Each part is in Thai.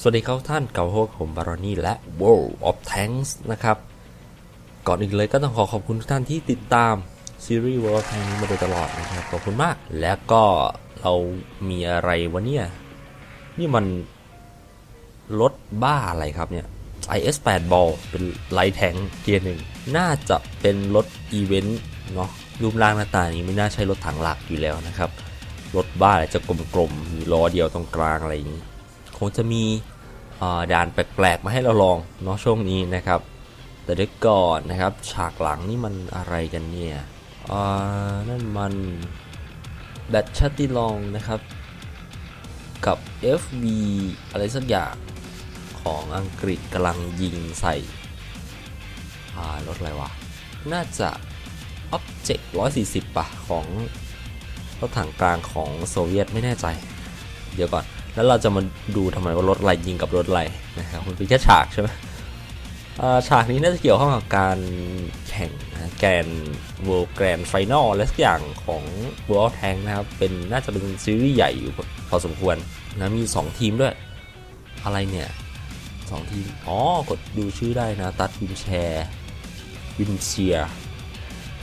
สวัสดีครับท่านเก่าโฮสผมบารอนี่และ World of Tanks นะครับ ก่อนอื่นเลยก็ต้องขอขอบคุณทุกท่านที่ติดตาม ซีรีส์ World of Tanks มาโดยตลอดนะครับ ขอบคุณมาก แล้วก็เรามีอะไรวะเนี่ย นี่มันรถบ้าอะไรครับเนี่ย IS8 Ball เป็นไลท์แทงเทียร์หนึ่งน่าจะเป็นรถอีเวนต์เนาะรูปร่างหน้าตานี้ไม่น่าใช่รถถังหลักอยู่แล้วนะครับ รถบ้าอะไรจะกลมๆมีล้อเดียวตรงกลางอะไรอย่างนี้ คงจะมีด่านแปลกๆ มาให้เราลองเนาะช่วงนี้นะครับ แต่เดี๋ยวก่อนนะครับ ฉากหลังนี่มันอะไรกันเนี่ยนั่นมันแบตชัตติลองนะครับ กับ FV อะไรสักอย่างของอังกฤษกำลังยิงใส่อ่ารถอะไรวะ น่าจะ Object 140 ป่ะ ของรถถังกลางของโซเวียตไม่แน่ใจ เดี๋ยวก่อน แล้วเราจะมาดูทำไมว่ารถอะไรยิงกับรถอะไรนะครับมันเป็นแค่ฉากใช่ไหมอ่าฉากนี้น่าจะเกี่ยวข้องกับการแข่งนะแกรน World Grand Final และสักอย่างของ World Tank นะครับ เป็นน่าจะเป็นซีรีส์ใหญ่อยู่พอสมควรนะมี 2 ทีมด้วย อะไรเนี่ยสองทีม อ๋อ กดดูชื่อได้นะ ตัดวินแชร์วินเชีย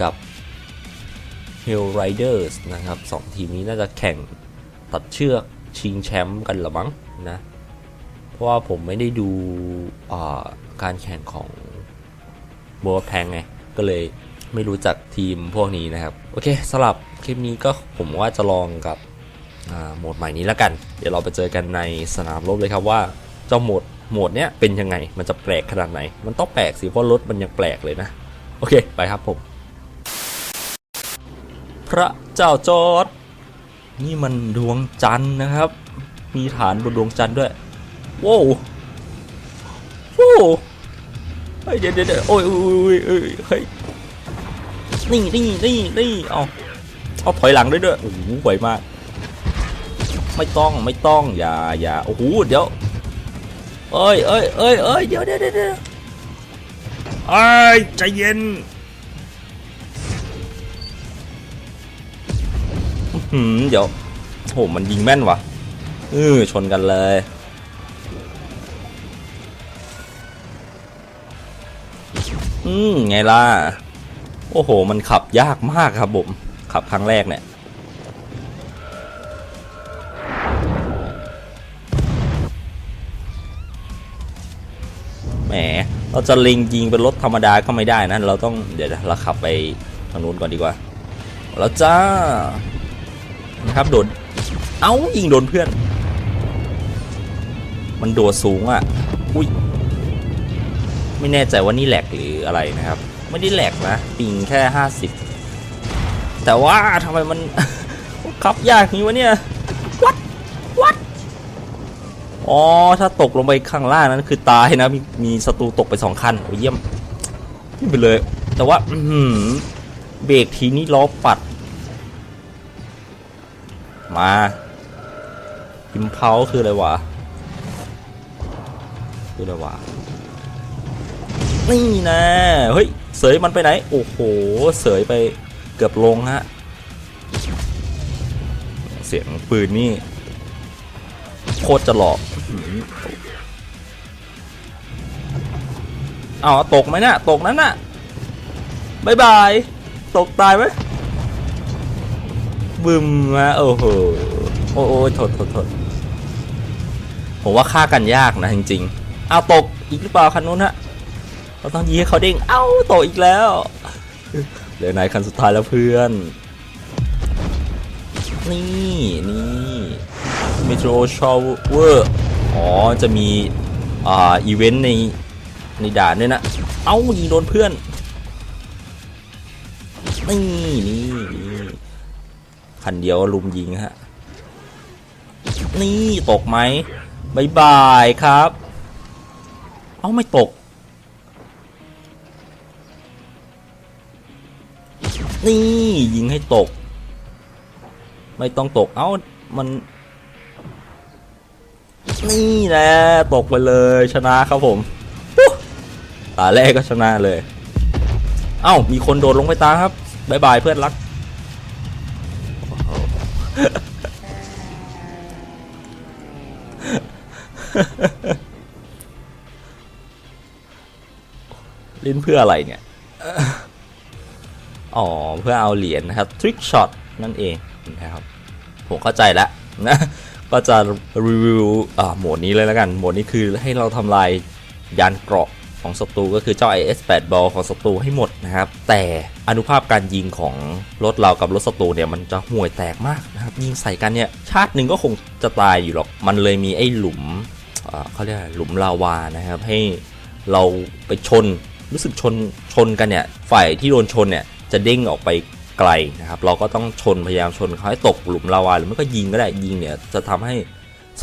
กับ Hell Riders นะครับสองทีมนี้น่าจะแข่งตัดเชือก ชิงแชมป์กันหรือมั้งนะ เพราะว่าผมไม่ได้ดูการแข่งของ World of Tank ไง ก็เลยไม่รู้จักทีมพวกนี้นะครับ โอเคสำหรับคลิปนี้ก็ผมว่าจะลองกับโหมดใหม่นี้แล้วกัน เดี๋ยวเราไปเจอกันในสนามรบเลยครับว่าเจ้าโหมดโหมดเนี้ยเป็นยังไง มันจะแปลกขนาดไหน มันต้องแปลกสิเพราะรถมันยังแปลกเลยนะ โอเค ไปครับผม พระเจ้าจอร์ด นี่มันดวงจันทร์นะครับ มีฐานบนดวงจันทร์ด้วยโว้วโว้เฮ้ยเดี๋ยวเดี๋ยวเดี๋ยวโอ้ยโอ้ยโอ้ยโอ้ยเฮ้ยนี่นี่นี่นี่เอาเอาถอยหลังด้วยด้วยโอ้โหไหวมาก ไม่ต้องไม่ต้องอย่าอย่าโอ้โหเดี๋ยวเอ้ยเอ้ยเอ้ยเอ้ยเดี๋ยวเดี๋ยวเดี๋ยวเดี๋ยวเอ้ยใจเย็น หืมเดี๋ยวโหมันยิงแม่นวะเออชนกันเลยอืมไงล่ะ โอ้โห มันขับยากมากครับผม ขับครั้งแรกเนี่ย แหม เราจะเล็งยิงเป็นรถธรรมดาก็ไม่ได้นะ เราต้องเดี๋ยวเราขับไปทางนู้นก่อนดีกว่า แล้วจ้า นะครับโดน เอ้ายิงโดนเพื่อน มันโดดสูงอะ อุ้ย ไม่แน่ใจว่านี่แหลกหรืออะไรนะครับ ไม่ได้แหลกนะ ปิงแค่50แต่ว่าทำไมมัน ขับยากนี้วะเนี่ย วัด วัด อ๋อ ถ้าตกลงไปข้างล่างนั้นคือตายนะ มีมีศัตรูตกไปสองคันโอ้ยเยี่ยมไปเลย แต่ว่า เบรกทีนี้ล้อปัด มาอิมเพาคืออะไรวะ คืออะไรวะ นี่นะเฮ้ย เสยมันไปไหน โอ้โห เสยไปเกือบลงฮะ เสียงปืนนี่ โคตรจะหลอกอ๋อหือเอาตกไหมเนะ่ะ ตกนั้นน่ะบายบาย ตกตายไหม บึมมาโอ้โหโอ้โอ้ยโทษโทษโทษผมว่าฆ่ากันยากนะจริงๆเอาตกอีกหรือเปล่าคันนู้นฮะเราต้องยีให้เขาเด้งเอ้าตกอีกแล้วเหลือไหนคันสุดท้ายแล้วเพื่อน นี่นี่เมโทรชาวเวอร์อ๋อจะมีอ่าอีเวนต์ในในด่านด้วยนะ เอ้ายิงโดนเพื่อน นี่นี่ คันเดียวลุมยิงฮะ นี่ตกไหมบายบายครับ เอ้าไม่ตก นี่ยิงให้ตก ไม่ต้องตก เอ้ามัน นี่แหละตกไปเลยชนะครับผมตาแรกก็ชนะเลย เอ้ามีคนโดดลงไปตาครับบายบายเพื่อนรัก ลิ้นเพื่ออะไรเนี่ย อ๋อ เพื่อเอาเหรียญนะครับ ทริกช็อตนั่นเองนะครับ ผมเข้าใจแล้วนะ ก็จะรีวิวโหมดนี้เลยแล้วกัน โหมดนี้คือให้เราทำลายยานเกราะ ของศัตรูก็คือเจ้า IS-8 บอลของศัตรูให้หมดนะครับ แต่อนุภาพการยิงของรถเรากับรถศัตรูเนี่ยมันจะห่วยแตกมากนะครับ ยิงใส่กันเนี่ยชาติหนึ่งก็คงจะตายอยู่หรอก มันเลยมีไอ้หลุมเขาเรียกหลุมลาวานะครับ ให้เราไปชนรู้สึกชนชนกันเนี่ยฝ่ายที่โดนชนเนี่ยจะเด้งออกไปไกลนะครับเราก็ต้องชนพยายามชนเขาให้ตกหลุมลาวาหรือไม่ก็ยิงก็ได้ยิงเนี่ยจะทำให้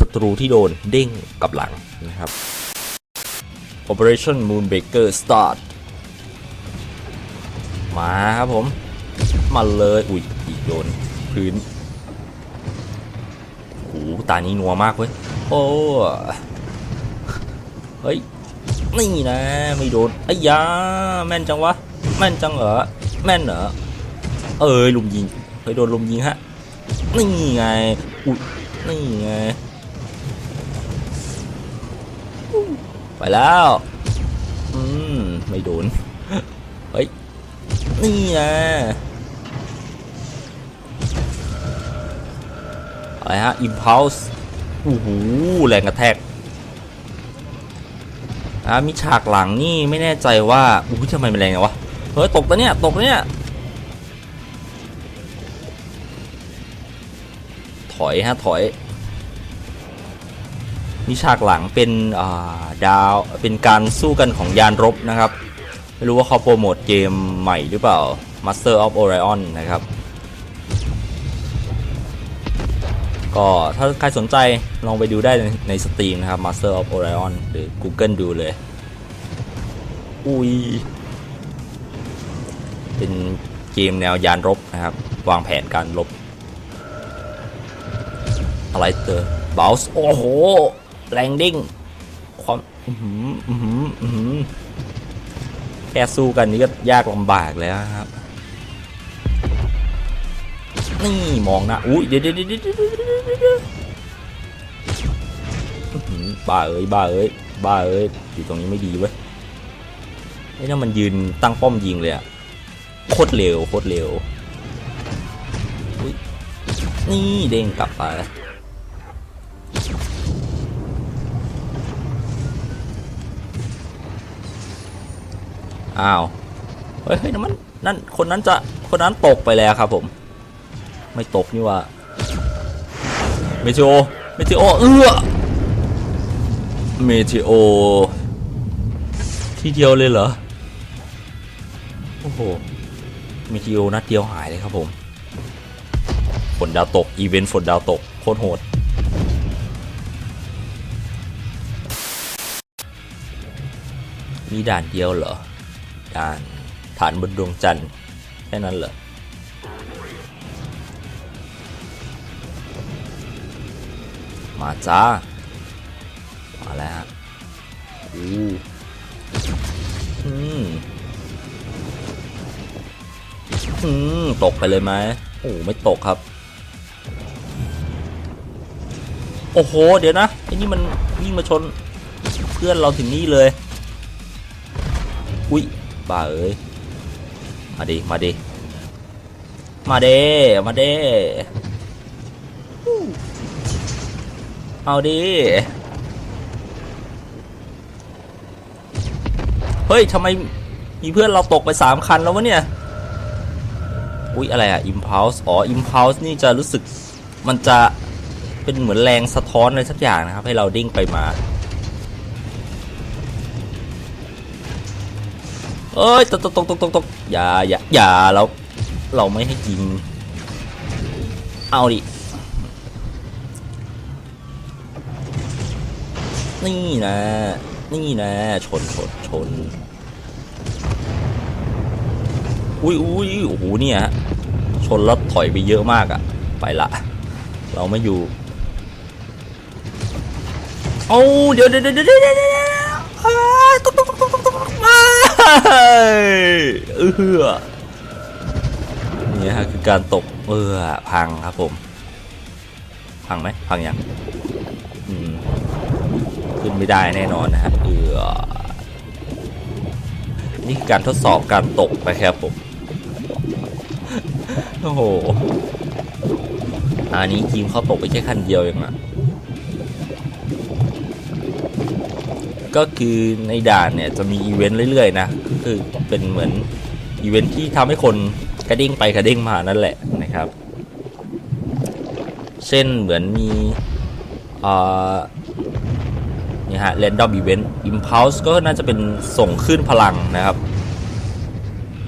ศัตรูที่โดนเด้งกลับหลังนะครับ Operation Moonbaker Start มาครับผม มาเลยอุ้ยอีกโดนพื้นโอ้ตานี้นัวมากเว้ย โอ้เฮ้ย นี่นะไม่โดนไอ้ยาแม่นจังวะ แม่นจังเหรอ แม่นเหรอ เอ้ยลุมยิงเฮ้ยโดนลุมยิงฮะ นี่ไงอุ้ยนี่ไง แล้ว อืม ไม่โดน เฮ้ย นี่ไงอะไรฮะ impulse โอ้โหแรงกระแทกอ่ามีฉากหลังนี่ไม่แน่ใจว่าอุ้ยทำไมมันแรงจังวะ เฮ้ย ตกตัวเนี้ยตกตัวเนี้ยถอยฮะ ถอย มีฉากหลังเป็นาดาวเป็นการสู้กันของยานรบนะครับ ไม่รู้ว่าเขาโปรโมทเกมใหม่หรือเปล่า Master of Orion นะครับ ก็ถ้าใครสนใจลองไปดูได้ในในสตรีมนะครับ Master of Orion หรือ Google ดูเลย อุ้ย เป็นเกมแนวยานรบนะครับ วางแผนการรบอะไรเตอร์บาส์โอ้โห แรงดิ้งความอื้อหืออื้อหืออื้อหือแค่สู้กันนี่ก็ยากลำบากแล้วครับนี่มองนะอุ้ยเดี๋ยวเดี๋ยวเดี๋ยวเดี๋ยวบ้าเอ้ยบ้าเอ้ยบ้าเอ้ยอยู่ตรงนี้ไม่ดีเว้ยไอ้นั่นมันยืนตั้งป้อมยิงเลยอะโคตรเร็วโคตรเร็วนี่เด้งกลับไป อ้าวเฮ้ยนั่นมันนั่นคนนั้นจะคนนั้นตกไปแล้วครับผม ไม่ตกนี่ว่าเมทิโอเมทิโอเอื้อเมทิโอทีเดียวเลยเหรอโอ้โหเมทิโอนัดเดียวหายเลยครับผมฝนดาวตกอีเวนต์ฝนดาวตกโคตรโหดมีด่านเดียวเหรอ ด่านฐานบนดวงจันทร์แค่นั้นเหรอมาจ้า มาแล้วฮะอู้อืมอืมตกไปเลยไหมโอ้ไม่ตกครับ โอ้โห เดี๋ยวนะไอ้นี่มันวิ่งมาชน เพื่อนเราถึงนี่เลย อุ้ย บ้าเอ้ย มาดิ มาดิ มาเด้มาเด้เอาดิ เฮ้ยทำไมมีเพื่อนเราตกไปสามคันแล้ววะเนี่ย อุ๊ย อะไรอะ impulse อ๋อ impulse นี่จะรู้สึกมันจะเป็นเหมือนแรงสะท้อนอะไรสักอย่างนะครับ ให้เราเด้งไปมา เอ้ยตกตกตกตกตกตกอย่าอย่าอย่าเราเราไม่ให้ยิง เอาดิ นี่นะ นี่นะ ชนชนชนอุ้ยอุ้ยโอ้โหเนี่ยชนแล้วถอยไปเยอะมากอะไปละ เราไม่อยู่เอาเดี๋ยวเดี๋ยวเดี๋ยวเดี๋ยวเดี๋ยวเดี๋ยวเดี๋ยวอ้ายตุ๊กตุ๊กตุ๊กตุ๊กตุ๊กตุ๊กมา เออนี่ฮะคือการตกเออพังครับผม พังไหมพังยังอืมขึ้นไม่ได้แน่นอนนะฮะเออนี่คือการทดสอบการตกนะครับผมโอ้โหอันนี้ทีมเขาตกไปแค่คันเดียวเองอะ ก็คือในด่านเนี่ยจะมีอีเวนต์เรื่อยๆนะก็คือเป็นเหมือนอีเวนต์ที่ทำให้คนกระเด้งไปกระเด้งมานั่นแหละนะครับ เช่นเหมือนมีอ่านี่ฮะ random event impulse ก็น่าจะเป็นส่งขึ้นพลังนะครับ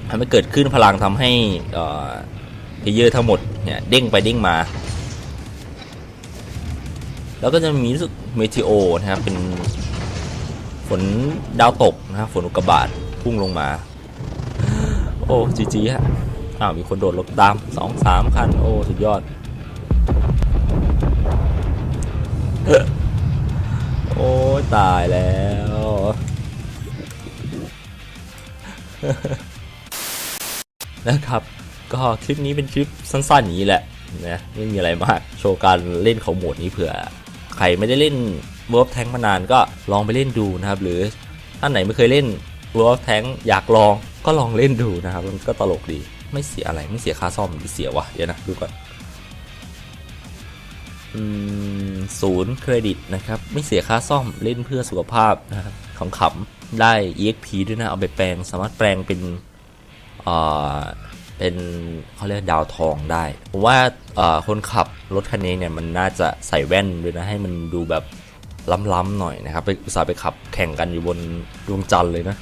ทำให้เกิดขึ้นพลังทำให้เพเยอร์ทั้งหมดเนี่ยเด้งไปเด้งมา แล้วก็จะมีรู้สึกเมทิโอนะครับเป็น ฝนดาวตกนะครับฝนอุกกาบาตพุ่งลงมา โอ้จีจีฮะอ้าวมีคนโดดรถตามสองสามคัน โอ้สุดยอด โอ้ตายแล้วนะครับ ก็คลิปนี้เป็นคลิปสั้นๆอย่างนี้แหละนะไม่มีอะไรมาก โชว์การเล่นของโหมดนี้เผื่อ ใครไม่ได้เล่น World of Tank มานานก็ลองไปเล่นดูนะครับหรือท่านไหนไม่เคยเล่น World of Tank อยากลองก็ลองเล่นดูนะครับมันก็ตลกดีไม่เสียอะไรไม่เสียค่าซ่อมหรือเสียวะเดี๋ยวนะดูก่อนศูนย์เครดิตนะครับไม่เสียค่าซ่อมเล่นเพื่อสุขภาพนะครับขำๆได้ EXP ด้วยนะเอาไปแปลงสามารถแปลงเป็นเอ่อเป็นเขาเรียกดาวทองได้ผมว่าคนขับรถคันนี้เนี่ยมันน่าจะใส่แว่นด้วยนะให้มันดูแบบ ล้ำๆหน่อยนะครับ ไปอุตส่าห์ไปขับแข่งกันอยู่บนดวงจันทร์เลยนะ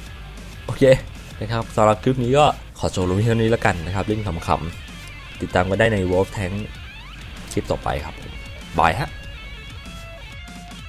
โอเคนะครับสำหรับคลิปนี้ก็ขอจบลงที่เท่านี้แล้วกันนะครับเล่นขำๆติดตามกันได้ใน Wolf Tank คลิปต่อไปครับบายฮะ